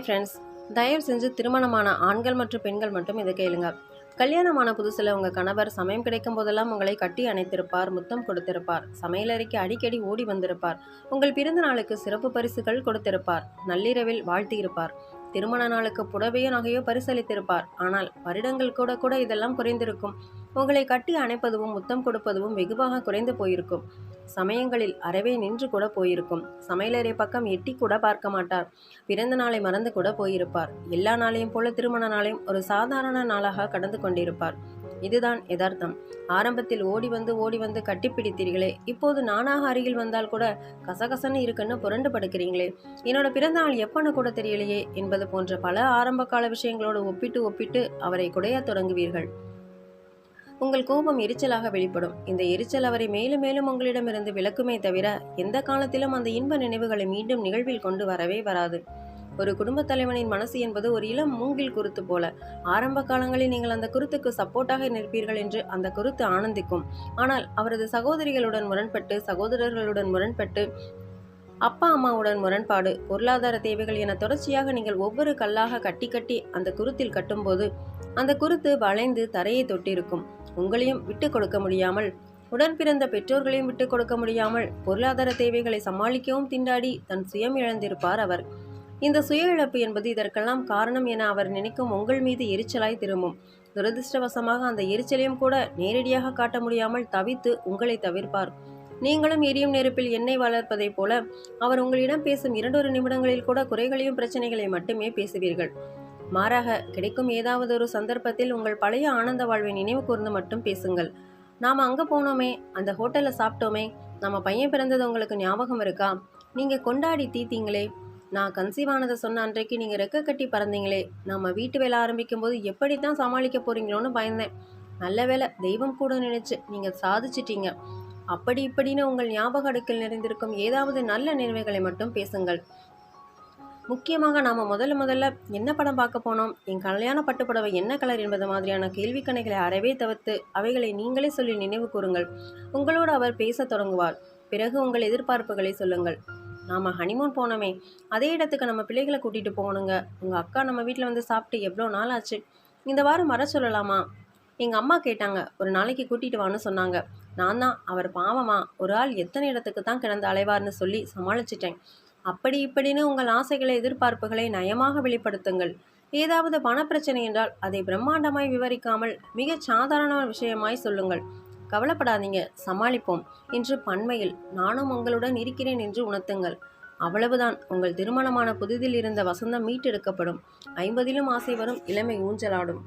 Friends தயவு செஞ்சு திருமணமான ஆண்கள் மற்றும் பெண்கள் மட்டும் இதை கேளுங்க. கல்யாணமான புதுசில் உங்கள் கணவர் சமயம் கிடைக்கும் போதெல்லாம் உங்களை கட்டி அணைத்திருப்பார் முத்தம் கொடுத்திருப்பார். சமையலறைக்கு அடிக்கடி ஓடி வந்திருப்பார். உங்கள் பிறந்த நாளுக்கு சிறப்பு பரிசுகள் கொடுத்திருப்பார். நள்ளிரவில் வாழ்த்தியிருப்பார். திருமண நாளுக்கு புடவையோ நகையோ பரிசளித்திருப்பார். ஆனால் வருடங்கள் கூட கூட இதெல்லாம் குறைந்திருக்கும். உங்களை கட்டி அணைப்பதுவும் முத்தம் கொடுப்பதும் வெகுவாக குறைந்து போயிருக்கும். சமயங்களில் அறவே நின்று கூட போயிருக்கும். சமையலறை பக்கம் எட்டி கூட பார்க்க மாட்டார். பிறந்த நாளை மறந்து கூட போயிருப்பார். எல்லா நாளையும் போல திருமண நாளையும் ஒரு சாதாரண நாளாக கடந்து கொண்டிருப்பார். இதுதான் யதார்த்தம். ஆரம்பத்தில் ஓடி வந்து ஓடி வந்து கட்டிப்பிடித்தீர்களே. இப்போது நானாக அருகில் வந்தால் கூட கசகசன்னு இருக்குன்னு புரண்டு படுக்கிறீங்களே. என்னோட பிறந்த நாள் எப்பன்னு கூட தெரியலையே என்பது போன்ற பல ஆரம்ப கால விஷயங்களோடு ஒப்பிட்டு ஒப்பிட்டு அவரை குடையத் தொடங்குவீர்கள். உங்கள் கோபம் எரிச்சலாக வெளிப்படும். இந்த எரிச்சல் அவரை மேலும் மேலும் உங்களிடமிருந்து விளக்குமே தவிர எந்த காலத்திலும் அந்த இன்ப நினைவுகளை மீண்டும் நிகழ்வில் கொண்டு வரவே வராது. ஒரு குடும்பத் தலைவனின் மனசு என்பது ஒரு இளம் மூங்கில் குருத்து போல. ஆரம்ப காலங்களில் நீங்கள் அந்த குருத்துக்கு சப்போர்ட்டாக நிற்பீர்கள் என்று அந்த குருத்து ஆனந்திக்கும். ஆனால் அவரது சகோதரிகளுடன் முரண்பட்டு சகோதரர்களுடன் முரண்பட்டு அப்பா அம்மாவுடன் முரண்பாடு பொருளாதார தேவைகள் என தொடர்ச்சியாக நீங்கள் ஒவ்வொரு கல்லாக கட்டி கட்டி அந்த குருத்தில் கட்டும்போது அந்த குருத்து வளைந்து தரையை தொட்டிருக்கும். உங்களையும் விட்டு கொடுக்க முடியாமல் உடன் பிறந்த பெற்றோர்களையும் விட்டு கொடுக்க முடியாமல் பொருளாதார தேவைகளை சமாளிக்கவும் திண்டாடி தன் சுயம் இழந்திருப்பார் அவர். இந்த சுய இழப்பு என்பது இதற்கெல்லாம் காரணம் என அவர் நினைக்கும் உங்கள் மீது எரிச்சலாய் திரும்பும். துரதிர்ஷ்டவசமாக அந்த எரிச்சலையும் கூட நேரடியாக காட்ட முடியாமல் தவித்து உங்களை தவிர்ப்பார். நீங்களும் எரியும் நெருப்பில் எண்ணெய் வளர்ப்பதைப் போல அவர் உங்களிடம் பேசும் இரண்டொரு நிமிடங்களில் கூட குறைகளையும் பிரச்சனைகளை மட்டுமே பேசுவீர்கள். மாறாக கிடைக்கும் ஏதாவது ஒரு சந்தர்ப்பத்தில் உங்கள் பழைய ஆனந்த வாழ்வை நினைவு கூர்ந்து மட்டும் பேசுங்கள். நாம் அங்கே போனோமே அந்த ஹோட்டலில் சாப்பிட்டோமே நம்ம பையன் பிறந்தது உங்களுக்கு ஞாபகம் இருக்கா? நீங்கள் கொண்டாடி தீத்தீங்களே நான் கன்சீவ் ஆனதை சொன்ன அன்றைக்கு நீங்கள் ரெக்க கட்டி பறந்தீங்களே. நம்ம வீட்டு வேலை ஆரம்பிக்கும் போது எப்படி தான் சமாளிக்க போறீங்களோன்னு பயந்தேன். நல்ல வேளை தெய்வம் கூட நினைச்சு நீங்கள் சாதிச்சிட்டீங்க. அப்படி இப்படின்னு உங்கள் ஞாபக அடுக்கில் நிறைந்திருக்கும் ஏதாவது நல்ல நினைவுகளை மட்டும் பேசுங்கள். முக்கியமாக நாம் முதல்ல முதல்ல என்ன படம் பார்க்க போனோம்? என் கல்யாண பட்டுப்புடவை என்ன கலர் என்பது மாதிரியான கேள்விக்கணைகளை அறவே தவிர்த்து அவைகளை நீங்களே சொல்லி நினைவு கூறுங்கள். உங்களோடு அவர் பேசத் தொடங்குவார். பிறகு உங்கள் எதிர்பார்ப்புகளை சொல்லுங்கள். நாம் ஹனிமூன் போனோமே அதே இடத்துக்கு நம்ம பிள்ளைகளை கூட்டிகிட்டு போகணுங்க. உங்கள் அக்கா நம்ம வீட்டில் வந்து சாப்பிட்டு எவ்வளோ நாள் ஆச்சு? இந்த வாரம் வர சொல்லலாமா? எங்கள் அம்மா கேட்டாங்க. ஒரு நாளைக்கு கூட்டிகிட்டு வான்னு சொன்னாங்க. நான் தான் அவர் பாவமா ஒரு ஆள் எத்தனை இடத்துக்கு தான் கிடந்து அலைவார்னு சொல்லி சமாளிச்சிட்டேன். அப்படி இப்படின்னு உங்கள் ஆசைகளை எதிர்பார்ப்புகளை நயமாக வெளிப்படுத்துங்கள். ஏதாவது பணப்பிரச்சனை என்றால் அதை பிரம்மாண்டமாய் விவரிக்காமல் மிகச் சாதாரண விஷயமாய் சொல்லுங்கள். கவலைப்படாதீங்க சமாளிப்போம். என்று பண்மையில் நானும் உங்களுடன் இருக்கிறேன் என்று உணர்த்துங்கள். அவ்வளவுதான். உங்கள் திருமணமான புதிதில் இருந்த வசந்தம் மீட்டெடுக்கப்படும். ஐம்பதிலும் ஆசை வரும். இளமை ஊஞ்சலாடும்.